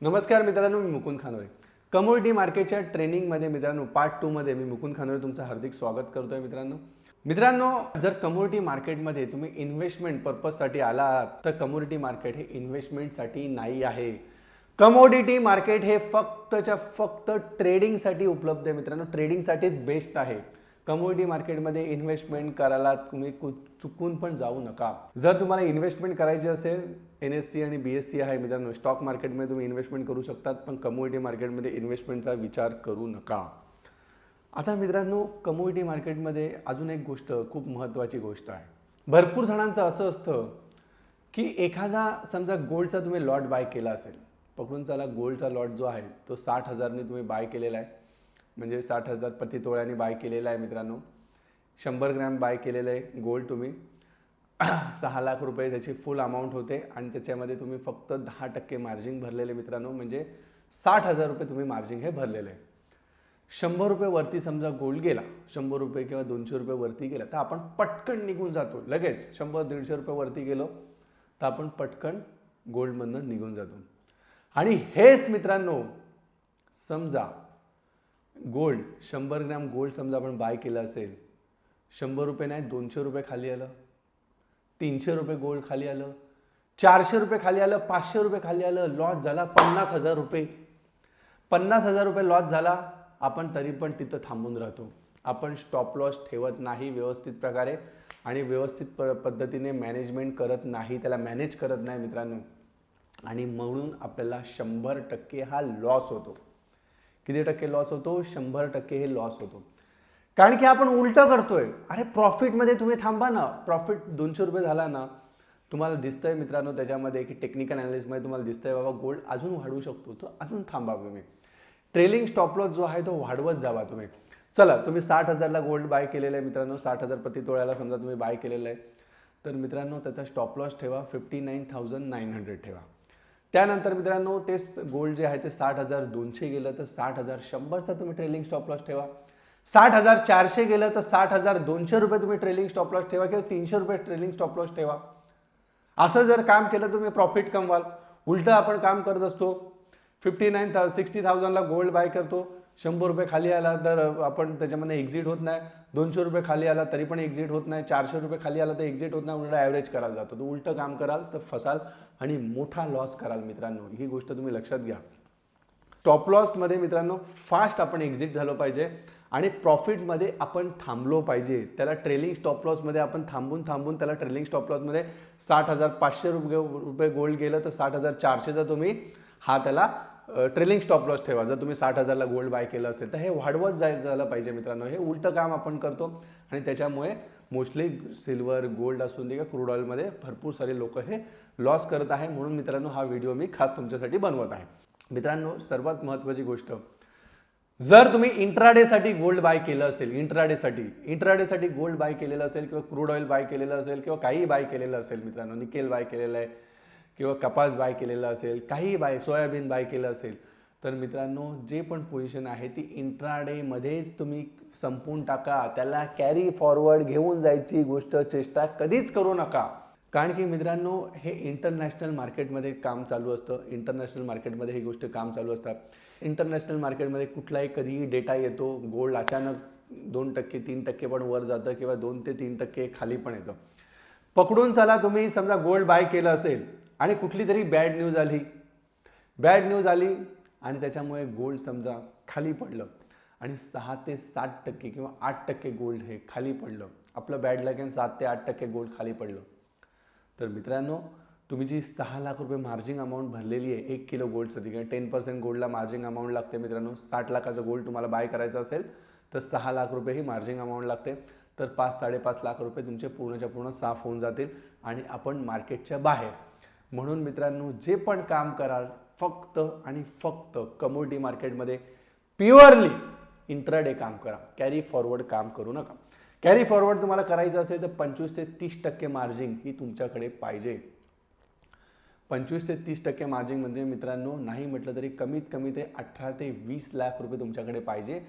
नमस्कार मित्रांनो मी मुकुंद खानोरे कमोडिटी मार्केटच्या ट्रेनिंगमध्ये मित्रांनो पार्ट टूमध्ये मी मुकुंद खानोरे तुमचं हार्दिक स्वागत करतोय मित्रांनो. मित्रांनो जर कमोडिटी मार्केटमध्ये तुम्ही इन्व्हेस्टमेंट पर्पजसाठी आला तर कमोडिटी मार्केट हे इन्व्हेस्टमेंटसाठी नाही आहे. कमोडिटी मार्केट हे फक्तच्या फक्त ट्रेडिंगसाठी उपलब्ध आहे मित्रांनो. ट्रेडिंगसाठीच बेस्ट आहे. कमोडिटी मार्केटमध्ये इन्व्हेस्टमेंट करायला तुम्ही कु- चुकून पण जाऊ नका. जर तुम्हाला इन्व्हेस्टमेंट करायची असेल एन एस सी आणि बी एस सी आहे मित्रांनो स्टॉक मार्केटमध्ये तुम्ही इन्व्हेस्टमेंट करू शकतात पण कमोडिटी मार्केटमध्ये इन्व्हेस्टमेंटचा विचार करू नका. आता मित्रांनो कमोडिटी मार्केटमध्ये अजून एक गोष्ट खूप महत्त्वाची गोष्ट आहे. भरपूर जणांचं असं असतं की एखादा समजा गोल्डचा तुम्ही लॉट बाय केला असेल पकडून चला गोल्डचा लॉट जो आहे तो साठ हजारने तुम्ही बाय केलेला आहे. म्हणजे साठ हजार प्रति तोळ्याने बाय केलेला आहे मित्रांनो. शंभर ग्रॅम बाय केलेलं आहे गोल्ड तुम्ही. सहा लाख रुपये त्याची फुल अमाऊंट होते आणि त्याच्यामध्ये तुम्ही फक्त दहा टक्के मार्जिन भरलेले मित्रांनो म्हणजे साठ हजार रुपये तुम्ही मार्जिन हे भरलेलं आहे. शंभर रुपये वरती समजा गोल्ड गेला शंभर रुपये किंवा दोनशे रुपये वरती गेला तर आपण पटकन निघून जातो. लगेच शंभर दीडशे रुपये वरती गेलो तर आपण पटकन गोल्डमधनं निघून जातो. आणि हेच मित्रांनो समजा गोल्ड शंभर ग्रॅम गोल्ड समजा आपण बाय केलं असेल शंभर रुपये नाही दोनशे रुपये खाली आलं तीनशे रुपये गोल्ड खाली आलं चारशे रुपये खाली आलं पाचशे रुपये खाली आलं लॉस झाला पन्नास हजार रुपये. पन्नास हजार रुपये लॉस झाला आपण तरी पण तिथं थांबून राहतो. आपण स्टॉप लॉस ठेवत नाही व्यवस्थित प्रकारे आणि व्यवस्थित प पद्धतीने मॅनेजमेंट करत नाही त्याला मॅनेज करत नाही मित्रांनो. आणि म्हणून आपल्याला शंभर टक्के हा लॉस होतो. किती टक्के लॉस होतो? शंभर टक्के हे लॉस होतो. कारण की आपण उलटं करतोय. अरे प्रॉफिटमध्ये तुम्ही थांबा ना. प्रॉफिट दोनशे रुपये झाला ना तुम्हाला दिसतंय मित्रांनो त्याच्यामध्ये की टेक्निकल अनालिसमध्ये तुम्हाला दिसतंय बाबा गोल्ड अजून वाढू शकतो. तर अजून थांबा तुम्ही. ट्रेलिंग स्टॉप लॉस जो आहे तो वाढवत जावा तुम्ही. चला तुम्ही साठ हजारला गोल्ड बाय केलेलं आहे मित्रांनो. साठ हजार प्रति तोळ्याला समजा तुम्ही बाय केलेलं आहे. तर मित्रांनो त्याचा स्टॉप लॉस ठेवा. Fifty nine thousand nine hundred ठेवा. त्यानंतर मित्रांनो ते गोल्ड जे आहे ते साठ हजार दोनशे गेलं तर साठ हजार शंभरचा तुम्ही ट्रेलिंग स्टॉप लॉस ठेवा. साठ हजार चारशे गेलं तर साठ हजार दोनशे रुपये तुम्ही ट्रेलिंग स्टॉप लॉस ठेवा किंवा तीनशे रुपये ट्रेलिंग स्टॉप लॉस ठेवा. असं जर काम केलं तुम्ही प्रॉफिट कमवाल. उलटं आपण काम करत असतो. फिफ्टी नाईन था सिक्स्टी थाउजंडला गोल्ड बाय करतो. शंभर रुपये खाली आला तर आपण त्याच्यामध्ये एक्झिट होत नाही. दोनशे रुपये खाली आला तरी पण एक्झिट होत नाही. चारशे रुपये खाली आला तर एक्झिट होत नाही. उलट ॲव्हरेज करायला जातो. तर उलटं काम कराल तर फसाल. आणि मोठा लॉस कराल मित्रांनो. ही गोष्ट तुम्ही लक्षात घ्या. स्टॉप लॉसमध्ये मित्रांनो फास्ट आपण एक्झिट झालो पाहिजे आणि प्रॉफिटमध्ये आपण थांबलो पाहिजे. त्याला ट्रेलिंग स्टॉप लॉसमध्ये आपण थांबून थांबून त्याला ट्रेलिंग स्टॉप लॉसमध्ये साठ हजार पाचशे रुपये रुपये गोल्ड गेलं तर साठ हजार चारशेचा तुम्ही हा त्याला ट्रेलिंग स्टॉप लॉस ठेवा. जर तुम्ही साठ हजारला गोल्ड बाय केलं असेल तर हे वाढवत जाय झालं पाहिजे मित्रांनो. हे उलटं काम आपण करतो आणि त्याच्यामुळे मोस्टली सिल्वर गोल्ड असून दे किंवा क्रूड ऑइलमध्ये भरपूर सारे लोक हे लॉस करत आहे म्हणून मित्रांनो हा व्हिडिओ मी खास तुमच्यासाठी बनवत आहे. मित्रांनो सर्वात महत्त्वाची गोष्ट जर तुम्ही इंट्राडेसाठी गोल्ड बाय केलं असेल इंट्राडेसाठी इंट्राडेसाठी गोल्ड बाय केलेलं असेल किंवा क्रूड ऑइल बाय केलेलं असेल किंवा काही बाय केलेलं असेल मित्रांनो निकेल बाय केलेलं आहे किंवा कपास बाय केलेलं असेल काही बाय सोयाबीन बाय केलं असेल तर मित्रांनो जे पण पोझिशन आहे ती इंट्राडेमध्येच तुम्ही संपवून टाका. त्याला कॅरी फॉरवर्ड घेऊन जायची गोष्ट चेष्टा कधीच करू नका. कारण की मित्रांनो हे इंटरनॅशनल मार्केटमध्ये काम चालू असतं. इंटरनॅशनल मार्केटमध्ये ही गोष्ट काम चालू असतात. इंटरनॅशनल मार्केटमध्ये कुठलाही कधीही डेटा येतो. गोल्ड अचानक दोन टक्के तीन टक्के पण वर जातं किंवा दोन ते तीन टक्के खाली पण येतं. पकडून चला तुम्ही समजा गोल्ड बाय केलं असेल आणि कुठली तरी बॅड न्यूज आली. बॅड न्यूज आली आणि त्याच्यामुळे गोल्ड समजा खाली पडलं आणि सहा ते सात टक्के किंवा आठ टक्के गोल्ड हे खाली पडलं. आपलं बॅड लक सात ते आठ टक्के गोल्ड खाली पडलं. तर मित्रांनो तुम्ही जी सहा लाख रुपये मार्जिंग अमाऊंट भरलेली आहे एक किलो गोल्डसाठी किंवा टेन पर्सेंट गोल्डला मार्जिंग अमाऊंट लागते मित्रांनो साठ लाखाचं गोल्ड तुम्हाला बाय करायचं असेल तर सहा लाख रुपये ही मार्जिंग अमाऊंट लागते. तर पाच साडेपाच लाख रुपये तुमचे पूर्णच्या पूर्ण साफ होऊन जातील आणि आपण मार्केटच्या बाहेर. म्हणून मित्रांनो जे पण काम कराल फक्त आणि फक्त कमोडिटी मार्केटमध्ये प्युअरली इंट्राडे काम करा. कॅरी फॉरवर्ड काम करू नका. कॅरी फॉरवर्ड तुम्हाला करायचं असेल तर पंचवीस ते तीस टक्के मार्जिन ही तुमच्याकडे पाहिजे. पंचवीस ते तीस टक्के मार्जिन म्हणजे मित्रांनो नाही म्हटलं तरी कमीत कमी ते अठरा ते वीस लाख रुपये तुमच्याकडे पाहिजे.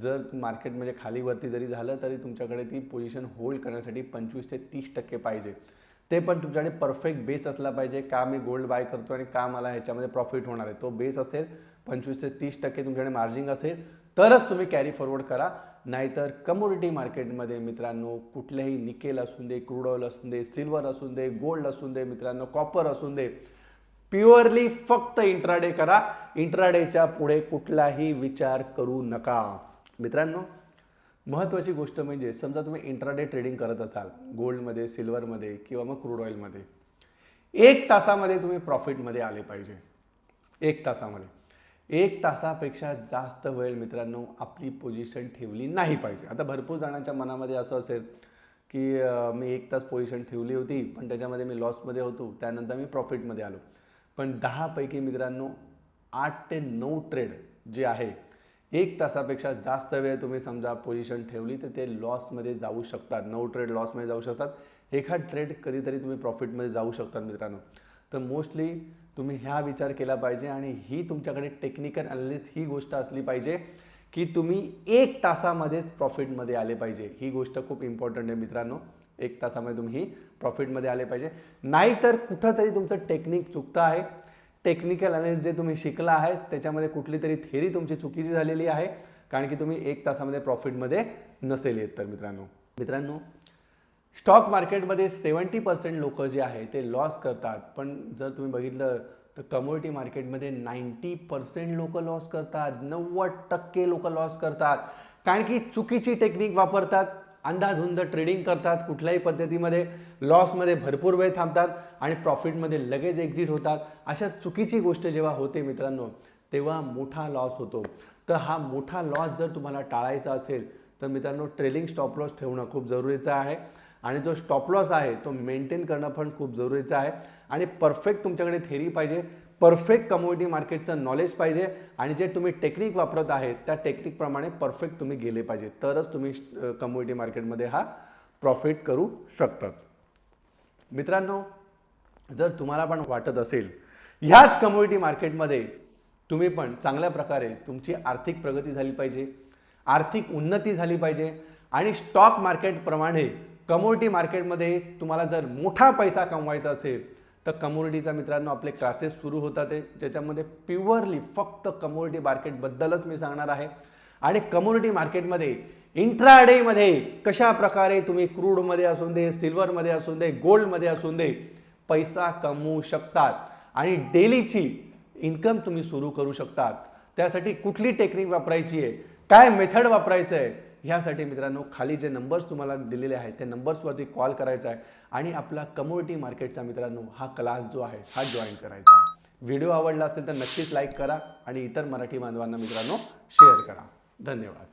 जर मार्केट म्हणजे खालीवरती जरी झालं तरी तुमच्याकडे ती पोझिशन होल्ड करण्यासाठी पंचवीस ते तीस टक्के पाहिजे. ते पण तुमच्याकडे परफेक्ट बेस असला पाहिजे. का मी गोल्ड बाय करतो आणि का मला ह्याच्यामध्ये प्रॉफिट होणार आहे? तो बेस असेल पंचवीस ते तीस टक्के तुमच्याकडे मार्जिन असेल तरच तुम्ही कॅरी फॉरवर्ड करा. नाहीतर कमोडिटी मार्केटमध्ये मित्रांनो कुठलेही निकेल असून दे क्रूड ऑइल असून दे सिल्वर असून दे गोल्ड असून दे मित्रांनो कॉपर असून दे प्युअरली फक्त इंट्राडे करा. इंट्राडेच्या पुढे कुठलाही विचार करू नका. मित्रांनो महत्त्वाची गोष्ट म्हणजे समजा तुम्ही इंट्राडे ट्रेडिंग करत असाल गोल्डमध्ये सिल्वरमध्ये किंवा मग क्रूड ऑइलमध्ये एक तासामध्ये तुम्ही प्रॉफिटमध्ये आले पाहिजे. एक तासामध्ये. एक तासापेक्षा जास्त वेळ मित्रांनो आपली पोझिशन ठेवली नाही पाहिजे. आता भरपूर जणांच्या मनामध्ये असं असेल की मी एक तास पोझिशन ठेवली होती पण त्याच्यामध्ये मी लॉसमध्ये होतो त्यानंतर मी प्रॉफिटमध्ये आलो. पण दहापैकी मित्रांनो आठ ते नऊ ट्रेड जे आहे एक तासापेक्षा जास्त वेळ तुम्ही समजा पोझिशन ठेवली तर ते लॉसमध्ये जाऊ शकतात. नऊ ट्रेड लॉसमध्ये जाऊ शकतात. एखाद ट्रेड कधीतरी तुम्ही प्रॉफिटमध्ये जाऊ शकतात मित्रांनो. तर मोस्टली तुम्ही ह्या विचार केला पाहिजे आणि ही तुमच्याकडे टेक्निकल अनालिस्ट ही गोष्ट असली पाहिजे की तुम्ही एक तासामध्येच प्रॉफिटमध्ये आले पाहिजे. ही गोष्ट खूप इम्पॉर्टंट आहे मित्रांनो. एक तासामध्ये तुम्ही प्रॉफिटमध्ये आले पाहिजे. नाहीतर कुठंतरी तुमचं टेक्निक चुकतं आहे. टेक्निकल अनालिस्ट जे तुम्ही शिकला आहे त्याच्यामध्ये कुठली तरी थेरी तुमची चुकीची झालेली आहे कारण की तुम्ही एक तासामध्ये प्रॉफिटमध्ये नसेल येत तर मित्रांनो. मित्रांनो स्टॉक मार्केटमध्ये सेवन्टी पर्सेंट लोक जे आहे ते लॉस करतात. पण जर तुम्ही बघितलं तर कमोडिटी मार्केटमध्ये नाईन्टी पर्सेंट लोक लॉस करतात. नव्वद टक्के लोक लॉस करतात. कारण की चुकीची टेक्निक वापरतात. अंदाधुंद ट्रेडिंग करतात कुठल्याही पद्धतीमध्ये लॉसमध्ये भरपूर वेळ थांबतात आणि प्रॉफिटमध्ये लगेच एक्झिट होतात. अशा चुकीची गोष्ट जेव्हा होते मित्रांनो तेव्हा मोठा लॉस होतो. तर हा मोठा लॉस जर तुम्हाला टाळायचा असेल तर मित्रांनो ट्रेलिंग स्टॉप लॉस ठेवणं खूप जरुरीचं आहे. आणि जो स्टॉप लॉस आहे तो मेंटेन करणं पण खूप जरुरीचं आहे. आणि परफेक्ट तुमच्याकडे थेरी पाहिजे. परफेक्ट कमोडिटी मार्केटचं नॉलेज पाहिजे आणि जे तुम्ही टेक्निक वापरत आहेत त्या टेक्निकप्रमाणे परफेक्ट तुम्ही गेले पाहिजे. तरच तुम्ही कमोडिटी मार्केटमध्ये हा प्रॉफिट करू शकतात. मित्रांनो जर तुम्हाला पण वाटत असेल ह्याच कमोडिटी मार्केटमध्ये तुम्ही पण चांगल्या प्रकारे तुमची आर्थिक प्रगती झाली पाहिजे आर्थिक उन्नती झाली पाहिजे आणि स्टॉक मार्केटप्रमाणे कमोडिटी मार्केटमध्ये तुम्हाला जर मोठा पैसा कमवायचा असेल तर कमोडिटीचा मित्रांनो आपले क्लासेस सुरू होतात आहे ज्याच्यामध्ये प्युअरली फक्त कमोडिटी मार्केटबद्दलच मी सांगणार आहे. आणि कमोडिटी मार्केटमध्ये इंट्राडेमध्ये कशा प्रकारे तुम्ही क्रूडमध्ये असून दे सिल्वरमध्ये असून दे गोल्डमध्ये असून दे पैसा कमवू शकतात. आणि डेलीची इन्कम तुम्ही सुरू करू शकतात. त्यासाठी कुठली टेक्निक वापरायची आहे? काय मेथड वापरायचं आहे? ह्यासाठी मित्रांनो खाली जे नंबर्स तुम्हाला दिलेले आहेत त्या नंबर्सवरती कॉल करायचा आहे. आणि आपला कमोडिटी मार्केटचा मित्रांनो हा क्लास जो आहे हा जॉईन करायचा आहे. व्हिडिओ आवडला असेल तर नक्कीच लाईक करा आणि इतर मराठी बांधवांना मित्रांनो शेअर करा. धन्यवाद.